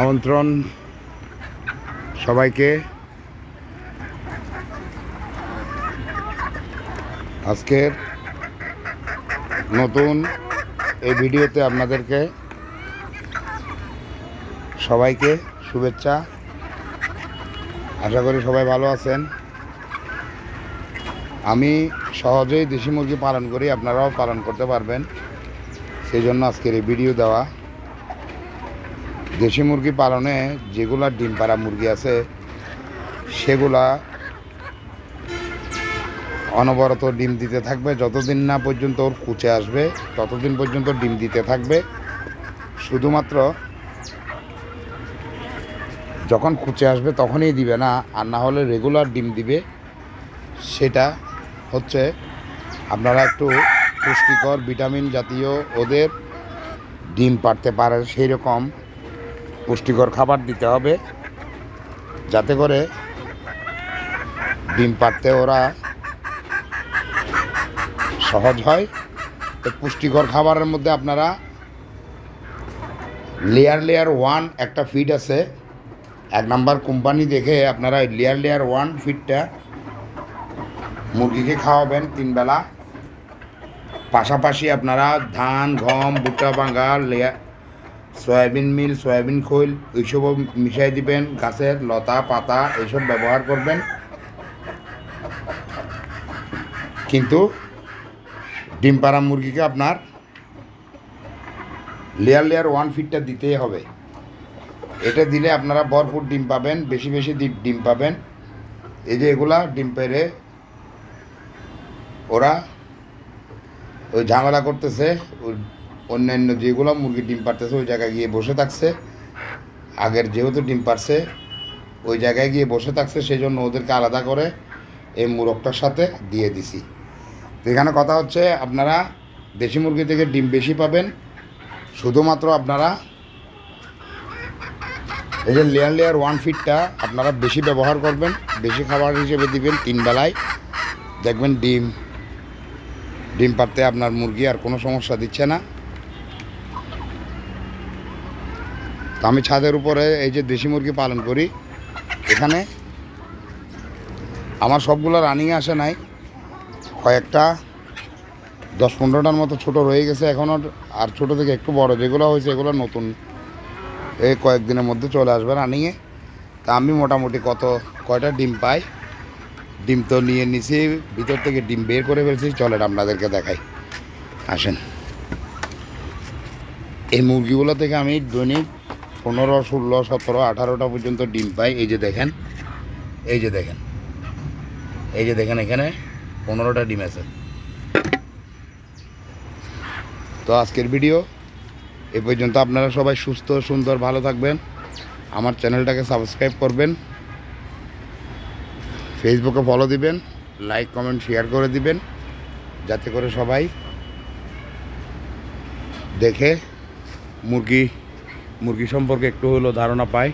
আমন্ত্রণ সবাইকে। আজকের নতুন এই ভিডিওতে আপনাদেরকে সবাইকে শুভেচ্ছা। আশা করি সবাই ভালো আছেন। আমি সহজেই দেশি মুরগি পালন করি, আপনারাও পালন করতে পারবেন। সেই জন্য আজকের এই ভিডিও দেওয়া। দেশি মুরগি পালনে যেগুলা ডিম পাড়া মুরগি আছে, সেগুলা অনবরত ডিম দিতে থাকবে। যতদিন না পর্যন্ত ওর কুচে আসবে, ততদিন পর্যন্ত ডিম দিতে থাকবে। শুধুমাত্র যখন কুচে আসবে তখনই দিবে না, আর না হলে রেগুলার ডিম দিবে। সেটা হচ্ছে আপনারা একটু পুষ্টিকর ভিটামিন জাতীয় ওদের ডিম পাড়তে পারে সেই রকম পুষ্টিকর খাবার দিতে হবে, যাতে করে ডিম পাড়তে ওরা সহজ হয়। তো পুষ্টিকর খাবারের মধ্যে আপনারা লেয়ার লেয়ার ওয়ান একটা ফিড আছে। এক নাম্বার কোম্পানি দেখে আপনারা লেয়ার লেয়ার ওয়ান ফিডটা মুরগিকে খাওয়াবেন তিনবেলা পাশাপাশি আপনারা ধান, গম, ভুট্টা ভাঙা লেয়ার সয়াবিন মিল, সয়াবিন খৈল, এইসবও মিশাই দিবেন। গাছের লতা, পাতা, এইসব ব্যবহার করবেন। কিন্তু ডিম পাড়া মুরগিকে আপনার লেয়ার লেয়ার ওয়ান ফিটটা দিতেই হবে। এটা দিলে আপনারা ভরপুর ডিম পাবেন, বেশি বেশি ডিম পাবেন। এই যে এগুলা ডিম পেরে ওরা ওই ঝামেলা করতেছে অন্যান্য যেগুলো মুরগি ডিম পারতেছে, ওই জায়গায় গিয়ে বসে থাকছে। আগের যেহেতু ডিম পারছে, ওই জায়গায় গিয়ে বসে থাকছে সেই জন্য ওদেরকে আলাদা করে এই মুরগটার সাথে দিয়ে দিছি। এখানে কথা হচ্ছে, আপনারা দেশি মুরগি থেকে ডিম বেশি পাবেন, শুধুমাত্র আপনারা এই যে লেয়ার লেয়ার ওয়ান ফিটটা আপনারা বেশি ব্যবহার করবেন, বেশি খাবার হিসেবে দিবেন তিন বেলায়। দেখবেন ডিম ডিম পারতে আপনার মুরগি আর কোনো সমস্যা দিচ্ছে না। তো আমি ছাদের উপরে এই যে দেশি মুরগি পালন করি, এখানে আমার সবগুলো রানিংয়ে আসে নাই। কয়েকটা দশ পনেরোটার মতো ছোট রয়ে গেছে এখনও আর ছোট থেকে একটু বড় যেগুলো হয়েছে এগুলো নতুন। এই কয়েকদিনের মধ্যে চলে আসবে রানিংয়ে তা আমি মোটামুটি কত, কয়টা ডিম পাই? ডিম তো নিয়ে নিছি, ভিতর থেকে ডিম বের করে ফেলছি, চলেন আপনাদেরকে দেখাই। আসেন। এই মুরগিগুলো থেকে আমি দৈনিক পনেরো, ষোলো, সতেরো, আঠারোটা পর্যন্ত ডিম পাই এই যে দেখেন, এই যে দেখেন, এই যে দেখেন এখানে পনেরোটা ডিম আছে। তো আজকের ভিডিও এ পর্যন্ত। আপনারা সবাই সুস্থ, সুন্দর, ভালো থাকবেন। আমার চ্যানেলটাকে সাবস্ক্রাইব করবেন। ফেসবুকে ফলো দিবেন, লাইক, কমেন্ট, শেয়ার করে দিবেন, যাতে করে সবাই দেখে মুরগি মুরগি সম্পর্কে একটু হলেও ধারণা পায়